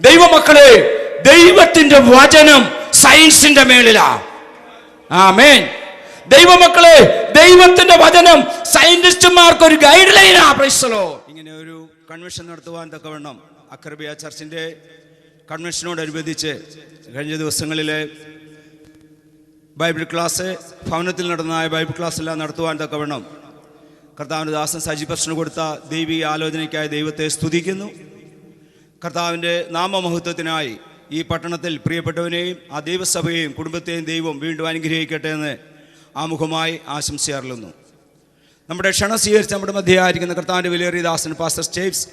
ദൈവമക്കളെ ദൈവത്തിന്റെ വചനം സയൻസിന്റെ മേളിലാ. ആമേൻ. ദൈവമക്കളെ ദൈവത്തിന്റെ വചനം സയന്റിസ്റ്റുമാർക്ക് ഒരു ഗൈഡ് ലൈനാ പ്രൈസലോ ഇങ്ങനെ ഒരു കൺവെൻഷൻ നടത്തുവാൻ തക്കവണ്ണം അക്കർബിയ ചർച്ചിന്റെ കൺവെൻഷനോടനുബന്ധിച്ച് കഴിഞ്ഞ ദിവസങ്ങളിലെ ബൈബിൾ ക്ലാസ് ഭവനത്തിൽ നടന്നതായ ബൈബിൾ ക്ലാസ് എല്ലാം നടത്തുവാൻ തക്കവണ്ണം കർത്താവിന് ദാസൻ സജി പ്രശ്നം കൊടുത്ത ദൈവിക ആലോചനയ്ക്കായി ദൈവത്തെ സ്തുതിക്കുന്നു. കർത്താവിന്റെ നാമമഹത്വത്തിനായി ഈ പട്ടണത്തിൽ പ്രിയപ്പെട്ടവനെയും ആ ദൈവസഭയെയും കുടുംബത്തെയും ദൈവം വീണ്ടും അനുഗ്രഹിക്കട്ടെ എന്ന് ആമുഖമായി ആശംസയർളുന്നു നമ്മുടെ ക്ഷണം സ്വീകരിച്ച് നമ്മുടെ മധ്യയായിരിക്കുന്ന കർത്താവിന്റെ വിലയേറിയ ദാസൻ പാസ്റ്റർ സ്റ്റേവ്സ്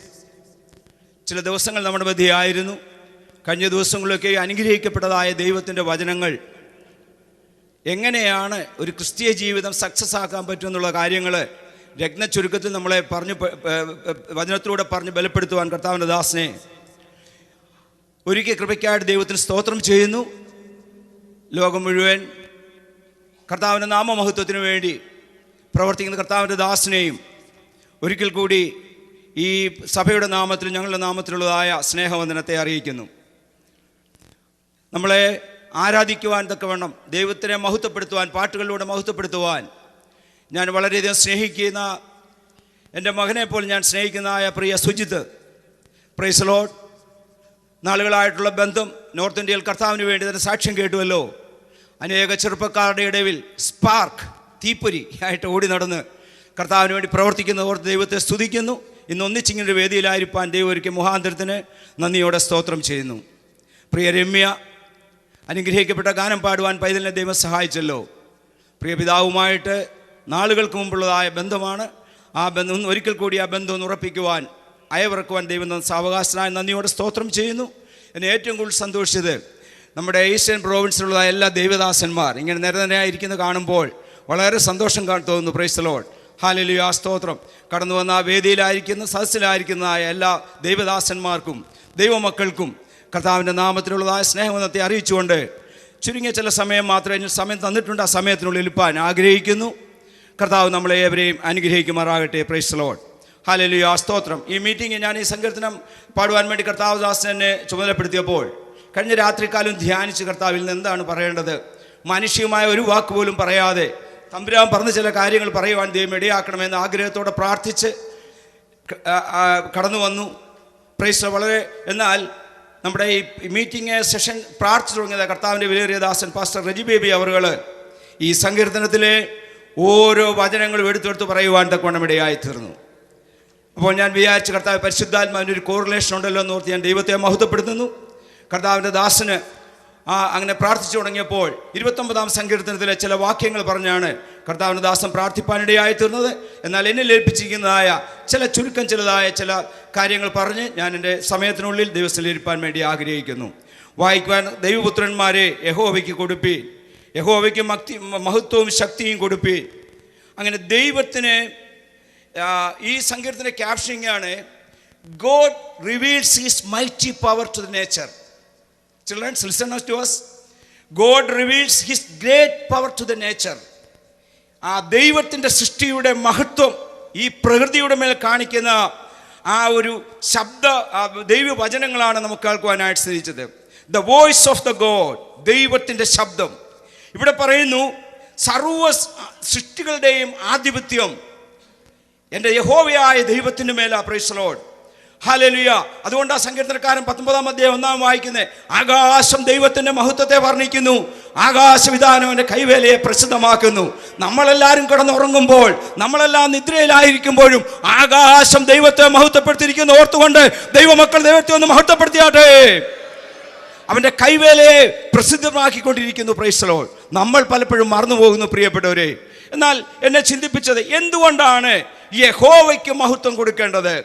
ചില ദിവസങ്ങൾ നമ്മുടെ മധ്യയായിരുന്നു കഴിഞ്ഞ ദിവസങ്ങളിലൊക്കെ അനുഗ്രഹിക്കപ്പെട്ടതായ ദൈവത്തിന്റെ വചനങ്ങൾ എങ്ങനെയാണ് ഒരു ക്രിസ്തീയ ജീവിതം സക്സസ് ആക്കാൻ പറ്റുമെന്നുള്ള കാര്യങ്ങൾ രത്ന ചുരുക്കത്തിൽ നമ്മളെ പറഞ്ഞു വചനത്തിലൂടെ പറഞ്ഞ് ബലപ്പെടുത്തുവാൻ കർത്താവിന്റെ ദാസനെ ഒരിക്കൽ കൃപയ്ക്കായിട്ട് ദൈവത്തിന് സ്തോത്രം ചെയ്യുന്നു. ലോകം മുഴുവൻ കർത്താവിന്റെ നാമമഹത്വത്തിനു വേണ്ടി പ്രവർത്തിക്കുന്ന കർത്താവിന്റെ ദാസിനെയും ഒരിക്കൽ കൂടി ഈ സഭയുടെ നാമത്തിൽ ഞങ്ങളുടെ നാമത്തിലുള്ളതായ സ്നേഹവന്ദനത്തെ അറിയിക്കുന്നു. നമ്മളെ ആരാധിക്കുവാൻ തക്കവണ്ണം ദൈവത്തിനെ മഹത്വപ്പെടുത്തുവാൻ പാട്ടുകളിലൂടെ മഹത്വപ്പെടുത്തുവാൻ ഞാൻ വളരെയധികം സ്നേഹിക്കുന്ന എന്റെ മകനെ പോലെ ഞാൻ സ്നേഹിക്കുന്നതായ പ്രിയ സുജിത് സുജിത്ത് പ്രൈസലോഡ് നാളുകളായിട്ടുള്ള ബന്ധം നോർത്ത് ഇന്ത്യയിൽ കർത്താവിന് വേണ്ടി തന്നെ സാക്ഷ്യം കേട്ടുവല്ലോ. അനേക ചെറുപ്പക്കാരുടെ ഇടയിൽ സ്പാർക്ക് തീപ്പൊരി ആയിട്ട് ഓടി നടന്ന് കർത്താവിന് വേണ്ടി പ്രവർത്തിക്കുന്ന ഓർത്ത് ദൈവത്തെ സ്തുതിക്കുന്നു. ഇന്ന് ഒന്നിച്ചിങ്ങനെ വേദിയിലായിരിക്കാൻ ദൈവം ഒരുക്കി മുഹാന്തരത്തിന് നന്ദിയോടെ സ്തോത്രം ചെയ്യുന്നു. പ്രിയ രമ്യ അനുഗ്രഹിക്കപ്പെട്ട ഗാനം പാടുവാൻ പൈതലിനെ ദൈവം സഹായിച്ചല്ലോ. പ്രിയ പിതാവുമായിട്ട് നാളുകൾക്ക് മുമ്പുള്ളതായ ബന്ധമാണ് ആ ബന്ധം. ഒരിക്കൽ കൂടി ആ ബന്ധം ഉറപ്പിക്കുവാൻ അയവിറക്കുവാൻ ദൈവം തന്ന സാവകാശനായ നന്ദിയോടെ സ്തോത്രം ചെയ്യുന്നു. എന്നെ ഏറ്റവും കൂടുതൽ സന്തോഷിച്ചത് നമ്മുടെ ഏഷ്യൻ പ്രോവിൻസിലുള്ള എല്ലാ ദൈവദാസന്മാർ ഇങ്ങനെ നിരനിരയായിരിക്കുന്നത് കാണുമ്പോൾ വളരെ സന്തോഷം തോന്നുന്നു. പ്രൈസ്തലോൾ ഹാലലു ആ സ്തോത്രം. കടന്നു വന്ന വേദിയിലായിരിക്കുന്ന സദസ്സിലായിരിക്കുന്നതായ എല്ലാ ദൈവദാസന്മാർക്കും ദൈവമക്കൾക്കും കർത്താവിന്റെ നാമത്തിലുള്ളതായ സ്നേഹമെന്നത്തെ അറിയിച്ചുകൊണ്ട് ചുരുങ്ങിയ ചില സമയം മാത്രമേ ഞാൻ സമയം തന്നിട്ടുണ്ട്. ആ സമയത്തിനുള്ളിൽ ഇരിപ്പാൻ ആഗ്രഹിക്കുന്നു. കർത്താവ് നമ്മളെ ഏവരെയും അനുഗ്രഹിക്കുമാറാകട്ടെ പ്രൈസ് ലോഡ് ഹാലലുയ സ്തോത്രം. ഈ മീറ്റിംഗ് ഞാൻ ഈ സങ്കീർത്തനം പാടുവാൻ വേണ്ടി കർത്താവ് ദാസൻ എന്നെ ചുമതലപ്പെടുത്തിയപ്പോൾ കഴിഞ്ഞ രാത്രിക്കാലം ധ്യാനിച്ച് കർത്താവിൽ നിന്ന് എന്താണ് പറയേണ്ടത്? മാനുഷികമായ ഒരു വാക്ക് പോലും പറയാതെ തമ്പുരാൻ പറഞ്ഞ ചില കാര്യങ്ങൾ പറയുവാൻ ദൈവം ഇടയാക്കണമെന്ന് ആഗ്രഹത്തോടെ പ്രാർത്ഥിച്ച് കടന്നു വന്നു. പ്രൈസ് വളരെ എന്നാൽ നമ്മുടെ ഈ മീറ്റിംഗ് സെഷൻ പ്രാർത്ഥിച്ചു തുടങ്ങിയത് കർത്താവിന്റെ വിലയേറിയ ദാസൻ പാസ്റ്റർ റജി ബേബി അവറുകൾ ഈ സങ്കീർത്തനത്തിലെ ഓരോ വചനങ്ങളും എടുത്തെടുത്ത് പറയുവാൻ തക്കവണ്ണം ഇടയായി തീർന്നു അപ്പോൾ ഞാൻ വിചാരിച്ച് കർത്താവ് പരിശുദ്ധാത്മാവിന്റെ ഒരു കോറിലേഷൻ ഉണ്ടല്ലോ എന്ന് ഓർത്ത് ഞാൻ ദൈവത്തെ മഹത്വപ്പെടുത്തുന്നു. കർത്താവിന്റെ ദാസന് ആ അങ്ങനെ പ്രാർത്ഥിച്ചു തുടങ്ങിയപ്പോൾ ഇരുപത്തൊമ്പതാം സങ്കീർത്തനത്തിലെ ചില വാക്യങ്ങൾ പറഞ്ഞാണ് കർത്താവിന്റെ ദാസൻ പ്രാർത്ഥിപ്പാനിടയായി തീർന്നത് എന്നാൽ എന്നെ ലഭിച്ചിരിക്കുന്നതായ ചില ചുരുക്കം ചിലതായ ചില കാര്യങ്ങൾ പറഞ്ഞ് ഞാൻ എന്റെ സമയത്തിനുള്ളിൽ ദൈവസ്ഥലിരിപ്പാൻ വേണ്ടി ആഗ്രഹിക്കുന്നു. വായിക്കുവാൻ ദൈവപുത്രന്മാരെ യഹോവയ്ക്ക് കൊടുപ്പി യഹോവയ്ക്ക് മക്തി മഹത്വവും ശക്തിയും കൊടുപ്പി. അങ്ങനെ ദൈവത്തിന് ഈ സങ്കീർത്തന ക്യാപ്ഷനിങ് ആണ് God reveals his mighty power to the nature children's listen to us God reveals his great power to the nature ആ ദൈവത്തിന്റെ സൃഷ്ടിയുടെ മഹത്വം ഈ പ്രകൃതിയുടെ മേൽ കാണിക്കുന്ന ആ ഒരു ശബ്ദ ദൈവവചനങ്ങളാണ് നമുക്ക് കേൾക്കുവാനായിട്ട് ശ്രദ്ധിച്ചത് the voice of the God ദൈവത്തിന്റെ ശബ്ദം. ഇവിടെ പറയുന്നു സർവ സൃഷ്ടികളുടെയും ആധിപത്യം എന്റെ യഹോവയായ ദൈവത്തിന്റെ മേലാ പ്രൈസലോഡ് ഹാലലുയ അതുകൊണ്ട് ആ സങ്കീർത്തനക്കാരൻ പത്തൊമ്പതാം അധ്യായം ഒന്നാം വായിക്കുന്നത് ആകാശം ദൈവത്തിന്റെ മഹത്വത്തെ വർണിക്കുന്നു. ആകാശവിധാനം എന്റെ കൈവേലയെ പ്രസിദ്ധമാക്കുന്നു. നമ്മളെല്ലാവരും കിടന്നുറങ്ങുമ്പോൾ നമ്മളെല്ലാം നിദ്രയിലായിരിക്കുമ്പോഴും ആകാശം ദൈവത്തെ മഹത്വപ്പെടുത്തിയിരിക്കുന്നു. ഓർത്തുകൊണ്ട് ദൈവമക്കൾ ദൈവത്തെ ഒന്ന് മഹത്വപ്പെടുത്തിയാട്ടെ. അവന്റെ കൈവേലയെ പ്രസിദ്ധമാക്കിക്കൊണ്ടിരിക്കുന്നു പ്രൈസലോൾ നമ്മൾ പലപ്പോഴും മറന്നു പോകുന്നു പ്രിയപ്പെട്ടവരെ. എന്നാൽ എന്നെ ചിന്തിപ്പിച്ചത് എന്തുകൊണ്ടാണ് യഹോവയ്ക്ക് മഹത്വം കൊടുക്കേണ്ടത്.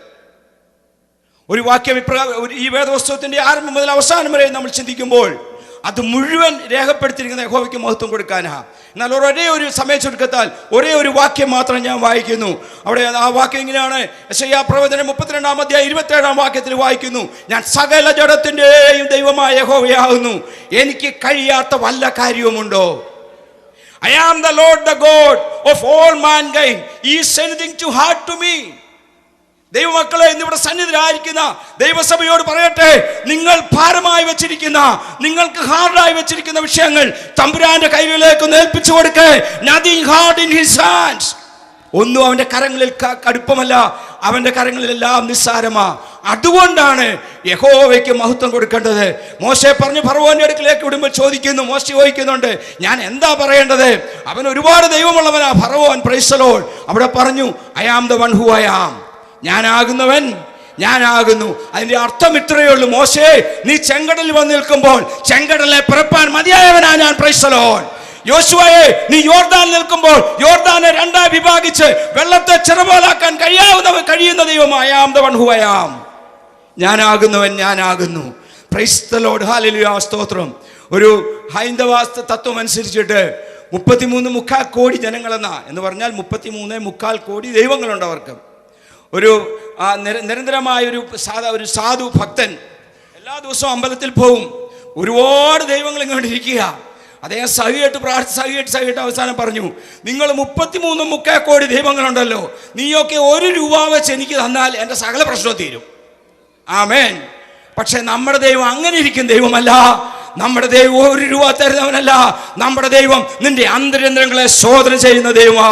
ഒരു വാക്യം ഇപ്രകാരം ഈ വേദപുസ്തകത്തിന്റെ ആരംഭം മുതൽ അവസാനം വരെ നമ്മൾ ചിന്തിക്കുമ്പോൾ അത് മുഴുവൻ രേഖപ്പെടുത്തിയിരിക്കുന്ന യഹോവയ്ക്ക് മഹത്വം കൊടുക്കാനാ. എന്നാൽ ഒരേ ഒരു സമയ ചുരുക്കത്താൽ ഒരേ ഒരു വാക്യം മാത്രം ഞാൻ വായിക്കുന്നു. അവിടെ ആ വാക്യം ഇങ്ങനെയാണ് യശയ്യാ പ്രവചനം മുപ്പത്തിരണ്ടാം അധ്യായം ഇരുപത്തേഴാം വാക്യത്തിൽ വായിക്കുന്നു. ഞാൻ സകല ജഡത്തിന്റെയും ദൈവമായ യഹോവയാകുന്നു. എനിക്ക് കഴിയാത്ത വല്ല കാര്യവുമുണ്ടോ? I am the Lord, the God of all mankind. Is anything too hard to me? ദൈവമക്കളെ ഇന്നിവിടെ സന്നിധിരായിരിക്കുന്ന ദൈവസഭയോട് പറയട്ടെ നിങ്ങൾ ഭാരമായി വെച്ചിരിക്കുന്ന നിങ്ങൾക്ക് ഹാർഡായി വെച്ചിരിക്കുന്ന വിഷയങ്ങൾ തമ്പുരാന്റെ കൈകളിലേക്ക് ഏൽപ്പിച്ചു കൊടുക്കേ nothing hard in his hands ഒന്നും അവന്റെ കരങ്ങളിൽ കടുപ്പമല്ല. അവന്റെ കരങ്ങളിലെല്ലാം നിസ്സാരമാ. അതുകൊണ്ടാണ് യഹോവയ്ക്ക് മഹത്വം കൊടുക്കേണ്ടത്. മോശയെ പറഞ്ഞു ഫറവോന്റെ അടുക്കിലേക്ക് വിടുമ്പോൾ ചോദിക്കുന്നു മോശ ചോദിക്കുന്നുണ്ട് ഞാൻ എന്താ പറയേണ്ടത്? അവൻ ഒരുപാട് ദൈവമുള്ളവനാ ഫറവോൻ പ്രൈസലോൾ അവിടെ പറഞ്ഞു I am the one who I am ഞാനാകുന്നവൻ ഞാനാകുന്നു. അതിന്റെ അർത്ഥം ഇത്രയേ ഉള്ളൂ. മോശേ നീ ചെങ്കടലിൽ വന്ന് നിൽക്കുമ്പോൾ ചെങ്കടലെ പിറപ്പാൻ മതിയായവനാ ഞാൻ പ്രൈസലോൺ യോശുവയെ നീ യോർദാൻ നിൽക്കുമ്പോൾ യോർദാനെ രണ്ടായി വിഭാഗിച്ച് വെള്ളത്തെ ചെറുപോലാക്കാൻ കഴിയാവുന്നവൻ കഴിയുന്ന ദൈവമായ വൺ ഹുവയാം ഞാനാകുന്നവൻ ഞാനാകുന്നു. ക്രൈസ്തലോട് ഹാലിലുയാ സ്തോത്രം. ഒരു ഹൈന്ദവ തത്വം അനുസരിച്ചിട്ട് മുപ്പത്തിമൂന്ന് മുക്കാൽ കോടി ജനങ്ങളെന്ന. എന്ന് പറഞ്ഞാൽ മുപ്പത്തിമൂന്ന് മുക്കാൽ കോടി ദൈവങ്ങളുണ്ട് അവർക്ക്. ഒരു ആ, നിരന്തരമായ ഒരു സാധാ ഒരു സാധു ഭക്തൻ എല്ലാ ദിവസവും അമ്പലത്തിൽ പോവും. ഒരുപാട് ദൈവങ്ങൾ ഇങ്ങോട്ട് ഇരിക്കുക. അദ്ദേഹം സഹിയായിട്ട് പ്രാർത്ഥി സഹിയായിട്ട് സഹിയായിട്ട് അവസാനം പറഞ്ഞു നിങ്ങൾ മുപ്പത്തിമൂന്ന് മുക്കാ കോടി ദൈവങ്ങളുണ്ടല്ലോ നീയൊക്കെ ഒരു രൂപ വെച്ച് എനിക്ക് തന്നാൽ എന്റെ സകല പ്രശ്നം തീരും. ആമേൻ. പക്ഷേ നമ്മുടെ ദൈവം അങ്ങനെ ഇരിക്കും ദൈവമല്ല. നമ്മുടെ ദൈവം ഒരു രൂപ തരുന്നവനല്ല. നമ്മുടെ ദൈവം നിന്റെ അന്തരന്തരങ്ങളെ ശോധന ചെയ്യുന്ന ദൈവം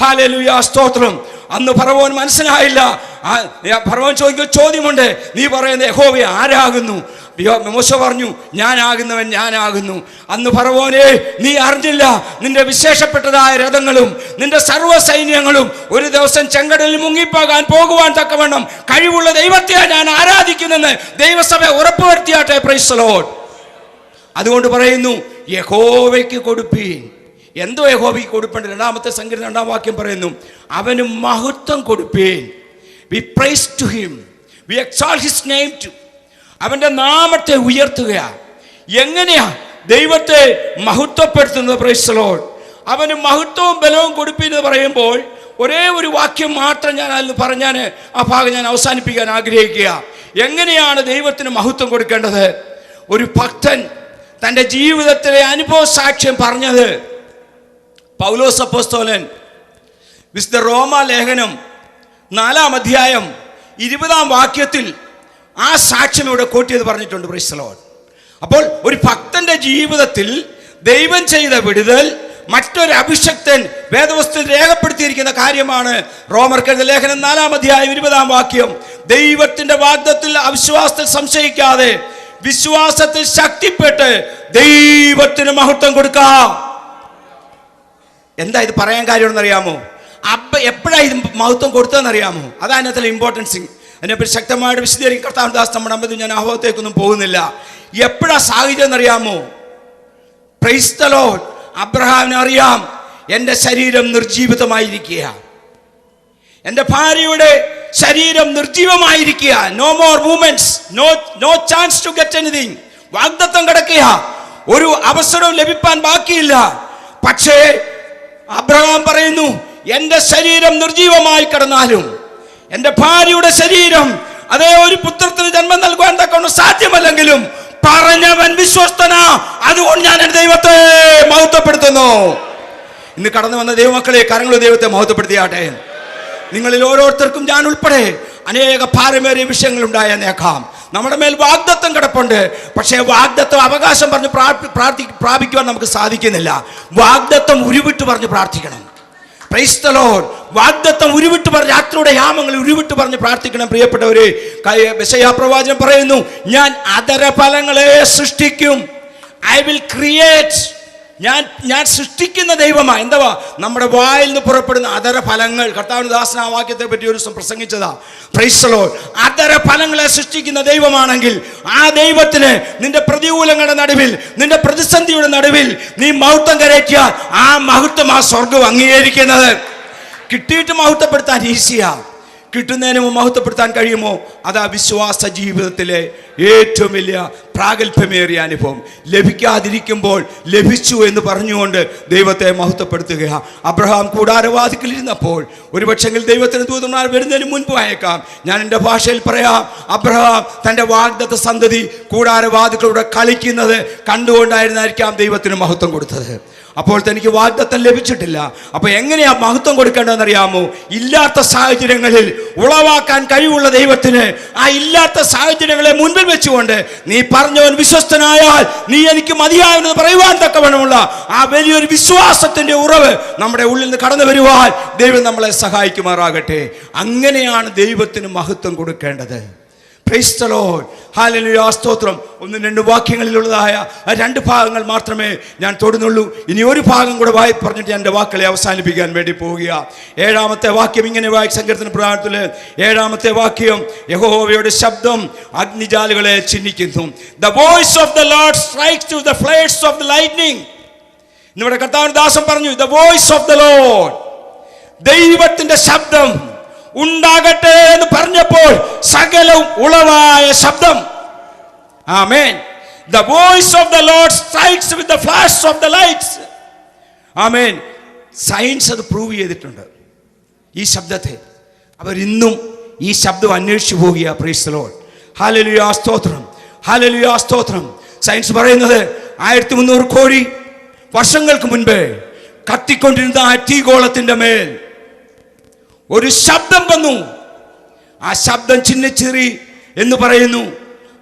ഹാലലുയ സ്തോത്രം. അന്ന് ഫറവോൻ മനസ്സിലായില്ല. ഫറവോൻ ചോദിക്കുന്ന ചോദ്യമുണ്ട്. നീ പറയുന്ന യഹോവ ആരാകുന്നു? മോശ പറഞ്ഞു ഞാനാകുന്നവൻ ഞാനാകുന്നു. അന്ന് പറവോനെ നീ അറിഞ്ഞില്ല നിന്റെ വിശേഷപ്പെട്ടതായ രഥങ്ങളും നിന്റെ സർവ സൈന്യങ്ങളും ഒരു ദിവസം ചെങ്കടലിൽ മുങ്ങിപ്പോകാൻ പോകുവാൻ തക്കവണ്ണം കഴിവുള്ള ദൈവത്തെ ഞാൻ ആരാധിക്കുന്നെന്ന് ദൈവസഭ ഉറപ്പുവരുത്തിയാട്ടെ പ്രൈസലോട്ട് അതുകൊണ്ട് പറയുന്നു യഹോവയ്ക്ക് കൊടുപ്പീൻ. എന്തോ യഹോവയ്ക്ക് കൊടുപ്പേണ്ട. രണ്ടാമത്തെ സംഗീതം രണ്ടാം വാക്യം പറയുന്നു അവനും മഹത്വം കൊടുപ്പീൻ. We praise to him we exalt his name to അവന്റെ നാമത്തെ ഉയർത്തുകയാണ് എങ്ങനെയാ ദൈവത്തെ മഹത്വപ്പെടുത്തുന്നത്? പ്രൈസലോൾ അവന് മഹത്വവും ബലവും കൊടുപ്പിന്ന് പറയുമ്പോൾ ഒരേ ഒരു വാക്യം മാത്രം ഞാൻ അതിൽ പറഞ്ഞാൽ ആ ഭാഗം ഞാൻ അവസാനിപ്പിക്കാൻ ആഗ്രഹിക്കുക. എങ്ങനെയാണ് ദൈവത്തിന് മഹത്വം കൊടുക്കേണ്ടത്? ഒരു ഭക്തൻ തന്റെ ജീവിതത്തിലെ അനുഭവ സാക്ഷ്യം പറഞ്ഞത്. പൗലോസ് അപ്പോസ്തോലൻ വിശുദ്ധ റോമ ലേഖനം നാലാം അധ്യായം ഇരുപതാം വാക്യത്തിൽ ആ സാക്ഷ്യം ഇവിടെ കോട്ട് ചെയ്ത് പറഞ്ഞിട്ടുണ്ട് പ്രിസ്ലോൺ അപ്പോൾ ഒരു ഭക്തന്റെ ജീവിതത്തിൽ ദൈവം ചെയ്ത വിടുതൽ മറ്റൊരു അഭിഷക്തൻ വേദവസ്തു രേഖപ്പെടുത്തിയിരിക്കുന്ന കാര്യമാണ്. റോമർക്കെഴുത ലേഖനം നാലാം അധ്യായം ഇരുപതാം വാക്യം ദൈവത്തിന്റെ വാഗ്ദത്തിൽ അവിശ്വാസത്തിൽ സംശയിക്കാതെ വിശ്വാസത്തിൽ ശക്തിപ്പെട്ട് ദൈവത്തിന് മഹത്വം കൊടുക്കാം. എന്താ ഇത് പറയാൻ കാര്യമെന്ന് അറിയാമോ? അബ്ബ എപ്പോഴാണ് ഇത് മഹത്വം കൊടുത്തതെന്ന് അറിയാമോ? അതാണ് അതിനകത്തുള്ള ഇമ്പോർട്ടൻസ് അതിനെപ്പറ്റി ശക്തമായിട്ട് വിശദീകരിക്കും. കർത്താവ് ദാസ് നമ്മുടെ അമ്പത് ഞാൻ ആഹ്വാനത്തേക്കൊന്നും പോകുന്നില്ല. എപ്പോഴാ സാഹചര്യം എന്നറിയാമോ? ക്രൈസ്തലോ അബ്രഹാമിനെ അറിയാം. എന്റെ ശരീരം നിർജീവിതമായിരിക്കുക. എന്റെ ഭാര്യയുടെ ശരീരം നിർജീവമായിരിക്കുക. No more movements no no chance to get anything വാഗ്ദത്തം കിടക്കുക. ഒരു അവസരവും ലഭിക്കാൻ ബാക്കിയില്ല. പക്ഷേ അബ്രഹാം പറയുന്നു എന്റെ ശരീരം നിർജീവമായി കിടന്നാലും എന്റെ ഭാര്യയുടെ ശരീരം അതേ ഒരു പുത്രത്തിന് ജന്മം നൽകുവാൻ തക്കൊണ്ട് സാധ്യമല്ലെങ്കിലും പറഞ്ഞവൻ വിശ്വസ്തനാ. അതുകൊണ്ട് ഞാൻ എന്റെ ദൈവത്തെ മഹത്വപ്പെടുത്തുന്നു. ഇന്ന് കടന്നു വന്ന ദൈവമക്കളെ കരങ്ങൾ ദൈവത്തെ മഹത്വപ്പെടുത്തിയാട്ടെ. നിങ്ങളിൽ ഓരോരുത്തർക്കും ഞാൻ ഉൾപ്പെടെ അനേക ഭാരമേറിയ വിഷയങ്ങൾ ഉണ്ടായേക്കാം. നമ്മുടെ മേൽ വാഗ്ദത്വം കിടപ്പുണ്ട്. പക്ഷേ വാഗ്ദത്വം അവകാശം പറഞ്ഞ് പ്രാർത്ഥി പ്രാപിക്കുവാൻ നമുക്ക് സാധിക്കുന്നില്ല. വാഗ്ദത്വം ഉരുവിട്ട് പറഞ്ഞ് പ്രാർത്ഥിക്കണം. വാഗ്ദത്വം ഉരുവിട്ട് പറഞ്ഞ് രാത്രിയുടെ യാമങ്ങൾ ഉരുവിട്ട് പറഞ്ഞ് പ്രാർത്ഥിക്കണം പ്രിയപ്പെട്ടവര്. പ്രവാചനം പറയുന്നു ഞാൻ അതരഫലങ്ങളെ സൃഷ്ടിക്കും. ഐ വിൽ ക്രിയേറ്റ് ഞാൻ ഞാൻ സൃഷ്ടിക്കുന്ന ദൈവമാണ് എന്തുവാ? നമ്മുടെ വായിൽ നിന്ന് പുറപ്പെടുന്ന അതര ഫലങ്ങൾ. കർത്താവിന് ദാസന വാക്യത്തെ പറ്റി ഒരു ദിവസം പ്രസംഗിച്ചതാ. പ്രൈസലോ അതര ഫലങ്ങളെ സൃഷ്ടിക്കുന്ന ദൈവമാണെങ്കിൽ ആ ദൈവത്തിന് നിന്റെ പ്രതികൂലങ്ങളുടെ നടുവിൽ നിന്റെ പ്രതിസന്ധിയുടെ നടുവിൽ നീ മഹത്വം കരയറ്റിയാൽ ആ മഹത്വം ആ സ്വർഗം അംഗീകരിക്കുന്നത്. കിട്ടിയിട്ട് മഹത്വപ്പെടുത്താൻ ഈസിയാ. കിട്ടുന്നതിന് മഹത്വപ്പെടുത്താൻ കഴിയുമോ? അതാ വിശ്വാസ ജീവിതത്തിലെ ഏറ്റവും വലിയ പ്രാഗൽഭ്യമേറിയ അനുഭവം. ലഭിക്കാതിരിക്കുമ്പോൾ ലഭിച്ചു എന്ന് പറഞ്ഞുകൊണ്ട് ദൈവത്തെ മഹത്വപ്പെടുത്തുക. അബ്രഹാം കൂടാരവാദിക്കലിരുന്നപ്പോൾ ഒരുപക്ഷെങ്കിൽ ദൈവത്തിന് ദൂതന്മാർ വരുന്നതിന് മുൻപ് അയക്കാം ഞാൻ എന്റെ ഭാഷയിൽ പറയാം അബ്രഹാം തന്റെ വാഗ്ദത്ത സന്തതി കൂടാരവാദികളുടെ കളിക്കുന്നത് കണ്ടുകൊണ്ടായിരുന്നായിരിക്കാം ദൈവത്തിന് മഹത്വം കൊടുത്തത്. അപ്പോൾ തനിക്ക് വാഗ്ദത്തം ലഭിച്ചിട്ടില്ല. അപ്പൊ എങ്ങനെയാ മഹത്വം കൊടുക്കേണ്ടതെന്ന് അറിയാമോ ഇല്ലാത്ത സാഹചര്യങ്ങളിൽ ഉളവാക്കാൻ കഴിവുള്ള ദൈവത്തിന് ആ ഇല്ലാത്ത സാഹചര്യങ്ങളെ മുൻപിൽ വെച്ചുകൊണ്ട് നീ പറഞ്ഞവൻ വിശ്വസ്തനായാൽ നീ എനിക്ക് മതിയായെന്ന് പറയുവാൻ തക്കവണ്ണമുള്ള ആ വലിയൊരു വിശ്വാസത്തിന്റെ ഉറവ് നമ്മുടെ ഉള്ളിൽ നിന്ന് കടന്നു വരുവാൻ ദൈവം നമ്മളെ സഹായിക്കുമാറാകട്ടെ. അങ്ങനെയാണ് ദൈവത്തിന് മഹത്വം കൊടുക്കേണ്ടത്. Hallelujah. സ്തോത്രം. ഒന്നും രണ്ട് വാക്യങ്ങളിലുള്ളതായ രണ്ട് ഭാഗങ്ങൾ മാത്രമേ ഞാൻ തൊടുന്നുള്ളൂ. ഇനി ഒരു ഭാഗം കൂടെ വായി പറഞ്ഞിട്ട് എന്റെ വാക്കുകളെ അവസാനിപ്പിക്കാൻ വേണ്ടി പോവുക ഏഴാമത്തെ വാക്യം ഇങ്ങനെ വായി സങ്കീർത്തന പ്രകാരത്തിൽ ഏഴാമത്തെ വാക്യം യഹോവയുടെ ശബ്ദം അഗ്നിജാലുകളെ ചിഹ്നിക്കുന്നു the voice of the Lord strikes to the flash of the lightning നമ്മുടെ കർത്താവിൻ ദാസം പറഞ്ഞു the voice of the Lord ദൈവത്തിന്റെ ശബ്ദം ഉണ്ടാകട്ടെ എന്ന് പറഞ്ഞപ്പോൾ സകലവും ഉളവായ ശബ്ദം. ആമേൻ. The voice of the Lord strikes with the flash of the lights amen. Science അത് പ്രൂവ് ചെയ്തിട്ടുണ്ട്. ഈ ശബ്ദത്തെ. അവരിന്നും ഈ ശബ്ദം അന്വേഷിച്ചു പോകുക പ്രീസ് ലോഡ് ഹാലലുയാ സ്തോത്രം. ഹാലലുയാ സ്തോത്രം. സയൻസ് പറയുന്നത് ആയിരത്തി മുന്നൂറ് കോടി വർഷങ്ങൾക്ക് മുൻപേ കത്തിക്കൊണ്ടിരുന്ന ആ തീഗോളത്തിന്റെ മേൽ. ഒരു ശബ്ദം വന്നു. ആ ശബ്ദം ചിന്നച്ചേറി എന്ന് പറയുന്നു.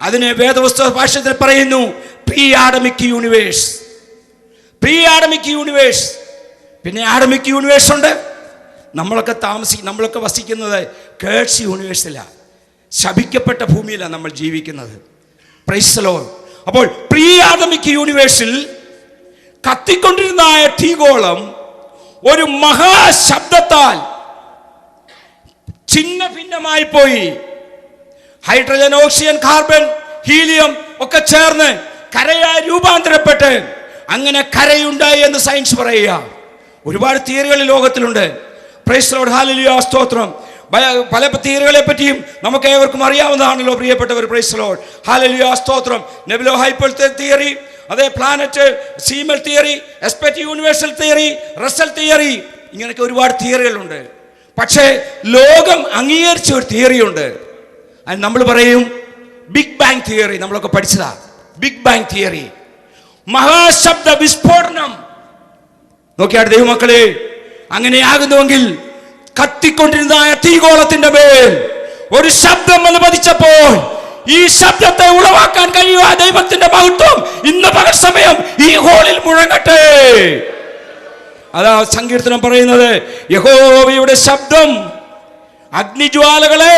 അതിനെ വേദവസ്തു ഭാഷത്തിൽ പറയുന്നു pre Adamic universe pre Adamic universe പിന്നെ ആഡമിക് യൂണിവേഴ്സ് ഉണ്ട്. നമ്മളൊക്കെ താമസിക്കും നമ്മളൊക്കെ വസിക്കുന്നത് കേഴ്സ് യൂണിവേഴ്സിലാണ് ശപിക്കപ്പെട്ട ഭൂമിയിലാണ് നമ്മൾ ജീവിക്കുന്നത്. പ്രൈസലോ അപ്പോൾ പ്രീ ആഡമിക് യൂണിവേഴ്സിൽ കത്തിക്കൊണ്ടിരുന്ന തീഗോളം ഒരു മഹാശബ്ദത്താൽ ചിന്ന ഭിന്നമായി പോയി. ഹൈഡ്രജൻ ഓക്സിജൻ കാർബൺ ഹീലിയം ഒക്കെ ചേർന്ന് കരയായി രൂപാന്തരപ്പെട്ട് അങ്ങനെ കരയുണ്ടായി എന്ന് സയൻസ് പറയുക. ഒരുപാട് തിയറികൾ ലോകത്തിലുണ്ട്. സ്തോത്രം. പല തിയറികളെ പറ്റിയും നമുക്ക് ഏവർക്കും അറിയാവുന്നതാണല്ലോ പ്രിയപ്പെട്ടവർ. പ്രൈസ്ലോഡ് ഹാലിലിയ സ്തോത്രം. നെബിലോ ഹൈപ്പൽ തിയറി അതേ പ്ലാനറ്റ് സീമൽ തിയറി എസ്പെറ്റ് യൂണിവേഴ്സൽ തിയറി റസൽ തിയറി ഇങ്ങനെയൊക്കെ ഒരുപാട് തിയറികളുണ്ട്. പക്ഷേ ലോകം അംഗീകരിച്ച ഒരു തിയറിയുണ്ട് അത് നമ്മൾ പറയും ബിഗ് ബാങ് തിയറി നമ്മളൊക്കെ പഠിച്ചതാ. ബിഗ് ബാങ് തിയറി മഹാശബ്ദ വിസ്ഫോടനം. നോക്കിയാട് ദൈവമക്കളെ അങ്ങനെയാകുന്നുവെങ്കിൽ കത്തിക്കൊണ്ടിരുന്നതായ തീകോളത്തിന്റെ മേൽ ഒരു ശബ്ദം വന്ന് പതിച്ചപ്പോൾ ഈ ശബ്ദത്തെ ഉളവാക്കാൻ കഴിയുക ദൈവത്തിന്റെ മഹത്വം ഇന്ന് പകൽ സമയം ഈ ഹോളിൽ മുഴങ്ങട്ടെ. അതാ സങ്കീർത്തനം പറയുന്നത്. യഹോവയുടെ ശബ്ദം അഗ്നിജ്വാലകളെ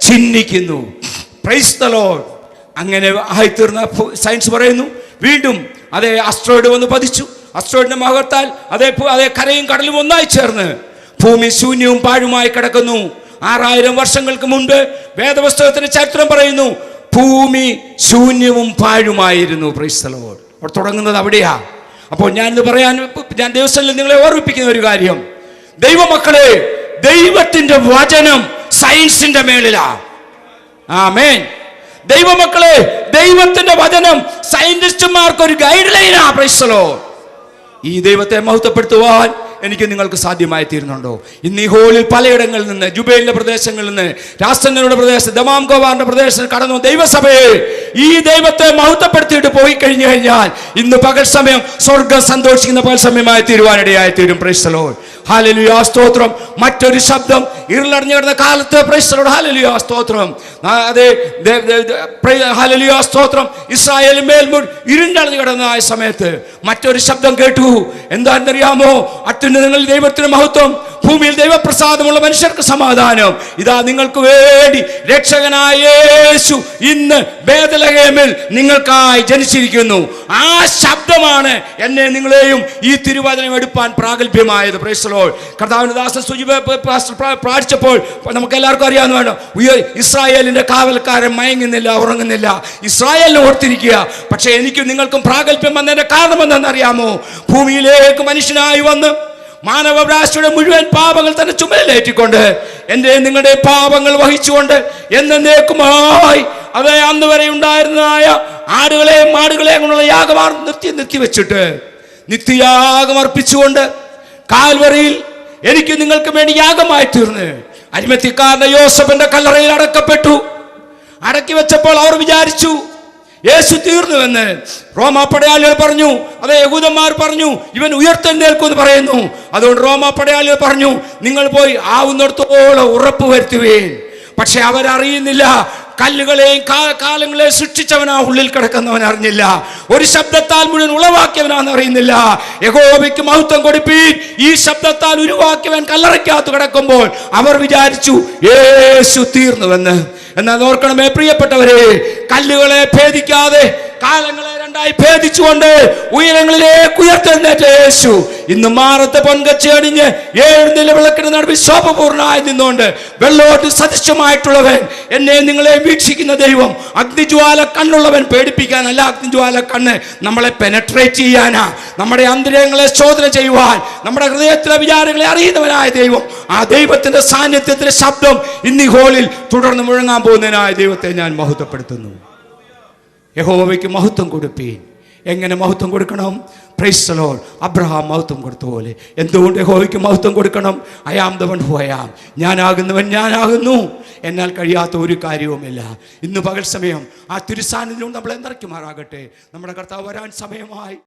ചിഹ്നിക്കുന്നു പ്രൈസ് ദ ലോർഡ് അങ്ങനെ ആയിത്തീർന്ന സയൻസ് പറയുന്നു. വീണ്ടും അതേ അസ്ട്രോയിഡ് വന്ന് പതിച്ചു. അസ്ട്രോയിഡിന്റെ മഹത്താൽ അതേ അതേ കരയും കടലും ഒന്നായി ചേർന്ന് ഭൂമി ശൂന്യവും പാഴുമായി കിടക്കുന്നു. ആറായിരം വർഷങ്ങൾക്ക് മുൻപ് വേദപുസ്തകത്തിന്റെ ചരിത്രം പറയുന്നു. ഭൂമി ശൂന്യവും പാഴുമായിരുന്നു. പ്രൈസ് അവിടെ തുടങ്ങുന്നത് അവിടെയാ. അപ്പോൾ ഞാൻ ഇന്ന് പറയാൻ ഞാൻ ദിവസങ്ങളിൽ നിങ്ങളെ ഓർമ്മിപ്പിക്കുന്ന ഒരു കാര്യം. ദൈവമക്കളെ ദൈവത്തിന്റെ വചനം സയൻസിന്റെ മേളിലാ. ആമേൻ. ദൈവമക്കളെ ദൈവത്തിന്റെ വചനം സയന്റിസ്റ്റുമാർക്ക് ഒരു ഗൈഡ് ലൈനാ പ്രൈസലോ ഈ ദൈവത്തെ മഹത്വപ്പെടുത്തുവാൻ എനിക്ക് നിങ്ങൾക്ക് സാധ്യമായി തീരുന്നുണ്ടോ? ഇന്ന് ഈ ഹോളിൽ പലയിടങ്ങളിൽ നിന്ന് ജുബൈലിന്റെ പ്രദേശങ്ങളിൽ നിന്ന് രാഷ്ട്രങ്ങളുടെ പ്രദേശം ദമാം ഗോവാറിന്റെ പ്രദേശത്ത് കടന്നു ദൈവസഭയെ ഈ ദൈവത്തെ മഹത്വപ്പെടുത്തിയിട്ട് പോയി കഴിഞ്ഞു കഴിഞ്ഞാൽ ഇന്ന് പകൽ സമയം സ്വർഗം സന്തോഷിക്കുന്ന പകൽ സമയമായി തീരുവാനിടയായി തീരും. പ്രൈസലോ ഹാലലുയാ സ്തോത്രം. മറ്റൊരു ശബ്ദം ഇരുളടഞ്ഞു കിടന്ന കാലത്ത്. പ്രൈസലോട് ഹാലലുയാ സ്തോത്രം. അതെ ഹാലലുയാ സ്തോത്രം. ഇസ്രായേൽ മേൽമുൻ ഇരുണ്ടടഞ്ഞു കിടന്ന ആ സമയത്ത് മറ്റൊരു ശബ്ദം കേട്ടു. എന്താണെന്നറിയാമോ? അത്യുന്നതങ്ങളിൽ ദൈവത്തിന് മഹത്വം. ഭൂമിയിൽ ദൈവപ്രസാദമുള്ള മനുഷ്യർക്ക് സമാധാനം. ഇതാ നിങ്ങൾക്ക് വേണ്ടി രക്ഷകനായ യേശു ഇന്ന് ബേദലഹേമിൽ നിങ്ങൾക്കായി ജനിച്ചിരിക്കുന്നു. ആ ശബ്ദമാണ് എന്നെ നിങ്ങളെയും ഈ തിരുവചനം എടുപ്പാൻ പ്രാഗൽഭ്യമായത്. പ്രൈസലോ കർത്താവിന് ദാസ സുജി പ്രാർത്ഥിച്ചപ്പോൾ നമുക്ക് എല്ലാവർക്കും ഉയ്യോ, ഇസ്രായേലിന്റെ കാവൽക്കാരൻ മയങ്ങുന്നില്ല ഉറങ്ങുന്നില്ല. ഇസ്രായേലിനെ ഓർത്തിരിക്കുക. പക്ഷേ എനിക്കും നിങ്ങൾക്കും പ്രാഗൽഭ്യം വന്നതിന്റെ കാരണം എന്തെന്നറിയാമോ ഭൂമിയിലേക്ക് മനുഷ്യനായി വന്ന് മാനവരാശിയുടെ മുഴുവൻ പാപങ്ങൾ തന്നെ ചുമലിലേറ്റിക്കൊണ്ട് എന്റെ നിങ്ങളുടെ പാപങ്ങൾ വഹിച്ചുകൊണ്ട് എന്നേക്കുമായി അത് അന്ന് വരെ ഉണ്ടായിരുന്നതായ ആടുകളെയും മാടുകളെയും കൊണ്ടുള്ള യാഗമാർ നിർത്തി നിർത്തി വെച്ചിട്ട് നിത്യയാഗം അർപ്പിച്ചുകൊണ്ട് കാൽവറിയിൽ എനിക്ക് നിങ്ങൾക്ക് വേണ്ടി യാഗമായി തീർന്ന്. അരിമത്തിക്കാരന്റെ യോസഫിന്റെ കല്ലറയിൽ അടക്കപ്പെട്ടു. അടക്കി വെച്ചപ്പോൾ അവർ വിചാരിച്ചു യേശു തീർന്നുവെന്ന്. റോമാ പടയാളികൾ പറഞ്ഞു അതെ യഹൂദന്മാർ പറഞ്ഞു ഇവൻ ഉയർത്തെഴുന്നേൽക്കുമെന്ന് പറയുന്നു. അതുകൊണ്ട് റോമാ പടയാളികൾ പറഞ്ഞു നിങ്ങൾ പോയി ആവുന്നിടത്തോളം ഉറപ്പ് വരുത്തുവേൻ. പക്ഷെ അവരറിയുന്നില്ല കല്ലുകളെയും കാലങ്ങളെ സൃഷ്ടിച്ചവനാ ഉള്ളിൽ കിടക്കുന്നവൻ അറിഞ്ഞില്ല. ഒരു ശബ്ദത്താൽ മുഴുവൻ ഉളവാക്കിയവനാന്ന് അറിയുന്നില്ല. യഹോവയ്ക്ക് മഹത്വം കൊടുപ്പീൻ. ഈ ശബ്ദത്താൽ ഉരുവാക്കിയവൻ കല്ലറയ്ക്കകത്ത് കിടക്കുമ്പോൾ അവർ വിചാരിച്ചു യേശു തീർന്നുവെന്ന്. എന്നാൽ ഓർക്കണമേ പ്രിയപ്പെട്ടവരെ കല്ലുകളെ ഭേദിക്കാതെ കാലങ്ങളെ രണ്ടായി ഭേദിച്ചുകൊണ്ട് ഉയരങ്ങളിലേക്ക് ഉയർത്തെഴുന്നേറ്റ യേശു ഇന്ന് മാറത്തെ പൊൻകച്ചി അണിഞ്ഞ് ഏഴ് നില വിളക്കിന് നടുവിൽ ശോഭപൂർണമായി നിന്നുകൊണ്ട് വെള്ളോട്ട് സദൃശമായിട്ടുള്ളവൻ. എന്നെ നിങ്ങളെ വീക്ഷിക്കുന്ന ദൈവം അഗ്നിജ്വാല കണ്ണുള്ളവൻ പേടിപ്പിക്കാനല്ല അഗ്നിജ്വാല കണ്ണ് നമ്മളെ പെനട്രേറ്റ് ചെയ്യാനാ. നമ്മുടെ അന്തരങ്ങളെ ശോധന ചെയ്യുവാൻ നമ്മുടെ ഹൃദയത്തിലെ വിചാരങ്ങളെ അറിയുന്നവനായ ദൈവം. ആ ദൈവത്തിന്റെ സാന്നിധ്യത്തിന്റെ ശബ്ദം ഇന്ന് ഹോളിൽ തുടർന്ന് മുഴങ്ങാൻ പോകുന്നതിനായ ദൈവത്തെ ഞാൻ മഹത്വപ്പെടുത്തുന്നു. യഹോവയ്ക്ക് മഹത്വം കൊടുപ്പീൻ. എങ്ങനെ മഹത്വം കൊടുക്കണം? പ്രൈസ്തലോൾ അബ്രഹാം മഹത്വം കൊടുത്ത പോലെ. എന്തുകൊണ്ട് യഹോവയ്ക്ക് മഹത്വം കൊടുക്കണം? അയാം ദവൻ ഹോയാം ഞാനാകുന്നവൻ ഞാനാകുന്നു. എന്നാൽ കഴിയാത്ത ഒരു കാര്യവുമില്ല. ഇന്ന് പകൽ സമയം ആ തിരുസാന്നിധ്യം നമ്മൾ എന്തറയ്ക്കുമാറാകട്ടെ നമ്മുടെ കർത്താവ് വരാൻ സമയമായി.